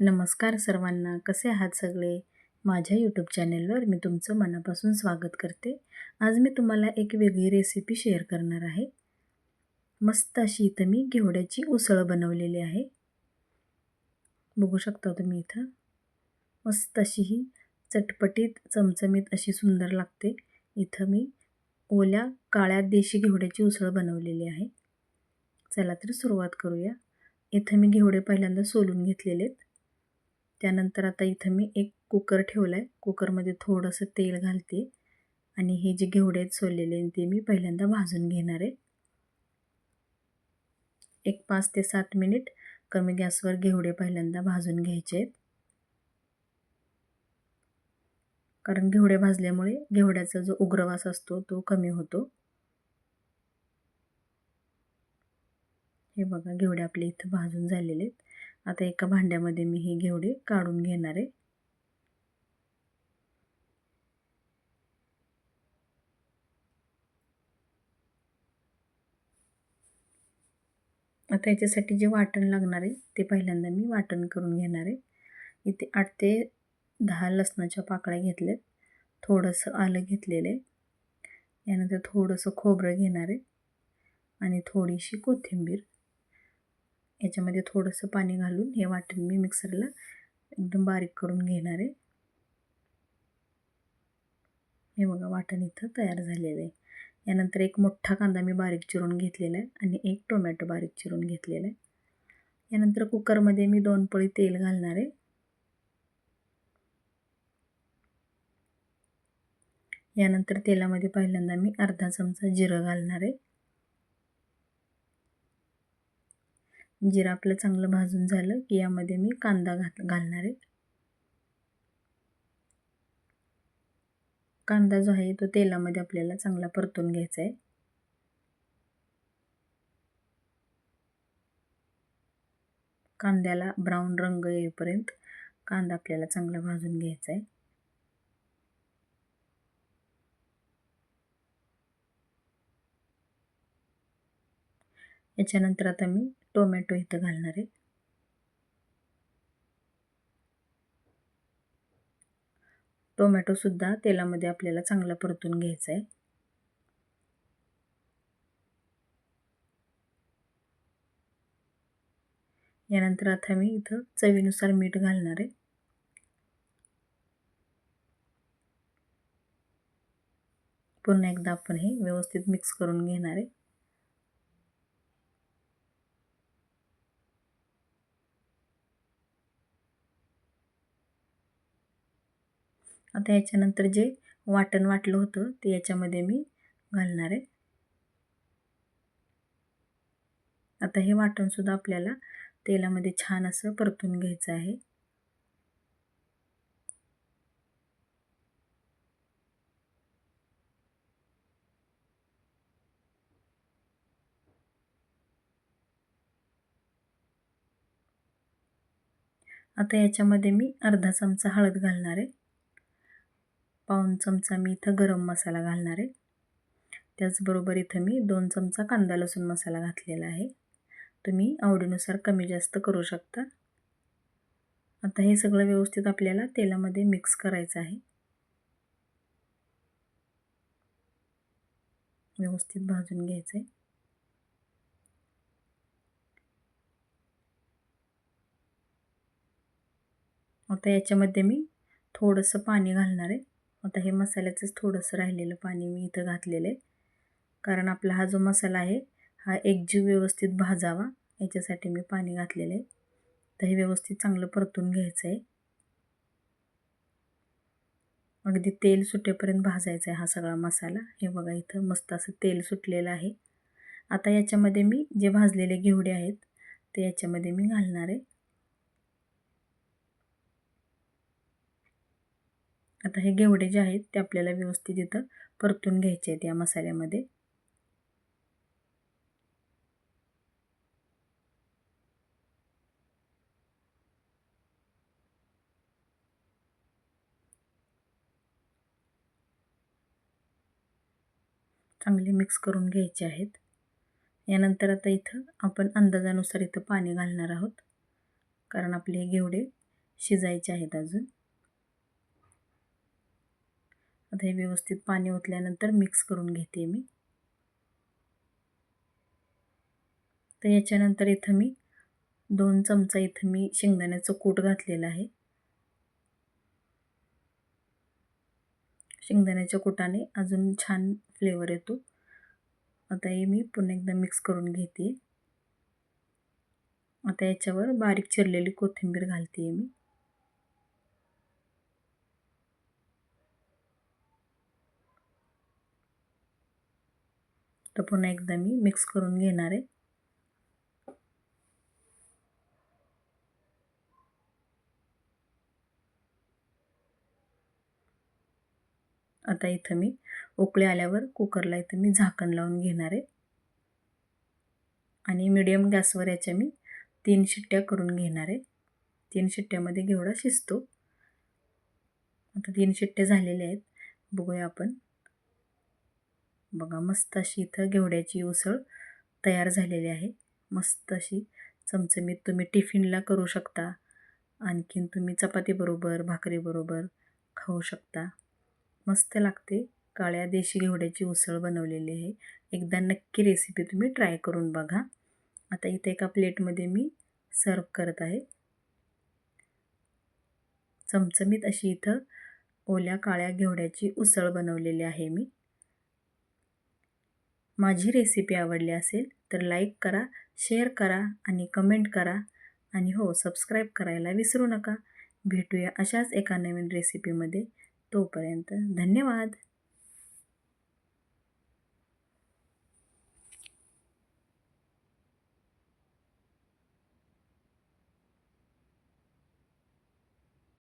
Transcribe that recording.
नमस्कार सर्वांना कसे आहात सगळे? माझ्या यूट्यूब चॅनेलवर मी तुमचं मनापासून स्वागत करते. आज मी तुम्हाला एक वेगळी रेसिपी शेअर करणार आहे. मस्त अशी इथं मी घेवड्याची उसळ बनवलेली आहे. बघू शकता तुम्ही इथं. मस्त अशी ही चटपटीत चमचमीत अशी सुंदर लागते. इथं मी ओल्या काळ्या देशी घेवड्याची उसळ बनवलेली आहे. चला तर सुरुवात करूया. इथं मी घेवडे पहिल्यांदा सोलून घेतलेले आहेत त्यानंतर आता इथं मी एक कुकर ठेवला आहे कुकरमध्ये थोडंसं तेल घालते. आणि हे जे घेवडे आहेत सोललेले ते मी पहिल्यांदा भाजून घेणार आहे. एक पाच ते सात मिनिट कमी गॅसवर घेवडे पहिल्यांदा भाजून घ्यायचे आहेत. कारण घेवडे भाजल्यामुळे घेवड्याचा जो उग्रवास असतो तो कमी होतो. हे बघा घेवडे आपले इथं भाजून झालेले आहेत. आता एका भांड्यामध्ये मी हे घेवडे काढून घेणार आहे. आता याच्यासाठी जे वाटण लागणार आहे ते पहिल्यांदा मी वाटण करून घेणार आहे. इथे आठ ते दहा लसणाच्या पाकळ्या घेतल्यात. थोडंसं आलं घेतलेलं आहे. यानंतर थोडंसं खोबरं घेणार आहे. आणि थोडीशी कोथिंबीर. याच्यामध्ये थोडंसं पाणी घालून हे वाटण मी मिक्सरला एकदम बारीक करून घेणार आहे. हे बघा वाटण इथं तयार झालेलं आहे. यानंतर एक मोठा कांदा मी बारीक चिरून घेतलेला आहे आणि एक टोमॅटो बारीक चिरून घेतलेला आहे. यानंतर कुकरमध्ये मी दोन पळी तेल घालणार आहे. यानंतर तेलामध्ये पहिल्यांदा मी अर्धा चमचा जिरं घालणार आहे. जिरं आपलं चांगलं भाजून झालं की यामध्ये मी कांदा घात घालणार आहे. कांदा जो आहे तो तेलामध्ये आपल्याला चांगला परतून घ्यायचा आहे. कांद्याला ब्राऊन रंग येईपर्यंत कांदा आपल्याला चांगला भाजून घ्यायचा आहे. याच्यानंतर आता मी टोमॅटो इथं घालणार आहे. टोमॅटोसुद्धा तेलामध्ये आपल्याला चांगला परतून घ्यायचा आहे. यानंतर आता मी इथं चवीनुसार मीठ घालणार आहे. पुन्हा एकदा आपण हे व्यवस्थित मिक्स करून घेणार आहे. आता याच्यानंतर जे वाटण वाटलं होतं ते याच्यामध्ये मी घालणार आहे. आता हे वाटणसुद्धा आपल्याला तेलामध्ये छान असं परतून घ्यायचं आहे. आता याच्यामध्ये मी अर्धा चमचा हळद घालणार आहे. पाऊन चमचा मी इथं गरम मसाला घालणार आहे. त्याचबरोबर इथं मी दोन चमचा कांदा लसूण मसाला घातलेला आहे. तुम्ही आवडीनुसार कमी जास्त करू शकता. आता हे सगळं व्यवस्थित आपल्याला तेलामध्ये मिक्स करायचं आहे. व्यवस्थित भाजून घ्यायचं आहे आता याच्यामध्ये मी थोडंसं पाणी घालणार आहे. आता हे मसाल्याचंच थोडंसं राहिलेलं पाणी मी इथं घातलेलं आहे. कारण आपला हा जो मसाला आहे हा एकजीव व्यवस्थित भाजावा. याच्यासाठी मी पाणी घातलेलं आहे. तर हे व्यवस्थित चांगलं परतून घ्यायचं आहे. अगदी तेल सुटेपर्यंत भाजायचा आहे हा सगळा मसाला. हे बघा इथं मस्त असं तेल सुटलेलं आहे. आता याच्यामध्ये मी जे भाजलेले घेवडे आहेत ते याच्यामध्ये मी घालणार आहे. आता हे घेवडे जे आहेत ते आपल्याला व्यवस्थित इथं परतून घ्यायचे आहेत या मसाल्यामध्ये. चांगले मिक्स करून घ्यायचे आहेत. यानंतर आता इथं आपण अंदाजानुसार इथं पाणी घालणार आहोत. कारण आपले हे घेवडे शिजायचे आहेत अजून. आता हे व्यवस्थित पाणी ओतल्यानंतर मिक्स करून घेते मी. तर याच्यानंतर इथं मी दोन चमचा इथं मी शेंगदाण्याचं कूट घातलेलं आहे. शेंगदाण्याच्या कुटाने अजून छान फ्लेवर येतो. आता हे मी पुन्हा एकदा मिक्स करून घेते. आता याच्यावर बारीक चिरलेली कोथिंबीर घालते मी. तर पुन्हा एकदा मी मिक्स करून घेणार आहे. आता इथं मी उकळे आल्यावर कुकरला इथं मी झाकण लावून घेणार आहे. आणि मिडियम गॅसवर याच्या मी तीन शिट्ट्या करून घेणार आहे. तीन शिट्ट्यामध्ये घेवडा शिजतो. आता तीन शिट्ट्या झालेल्या आहेत. बघूया आपण. बघा मस्त अशी इथं घेवड्याची उसळ तयार झालेली आहे. मस्त अशी चमचमीत तुम्ही टिफिनला करू शकता. आणखीन तुम्ही चपातीबरोबर भाकरीबरोबर खाऊ शकता. मस्त लागते. काळ्या देशी घेवड्याची उसळ बनवलेली आहे. एकदा नक्की रेसिपी तुम्ही ट्राय करून बघा. आता इथे एका प्लेटमध्ये मी सर्व करत आहे. चमचमीत अशी इथं ओल्या काळ्या घेवड्याची उसळ बनवलेली आहे मी. माझी रेसिपी आवडली असेल तर लाईक करा शेअर करा आणि कमेंट करा. आणि हो सबस्क्राईब करायला विसरू नका. भेटूया अशाच एका नवीन रेसिपीमध्ये तोपर्यंत धन्यवाद.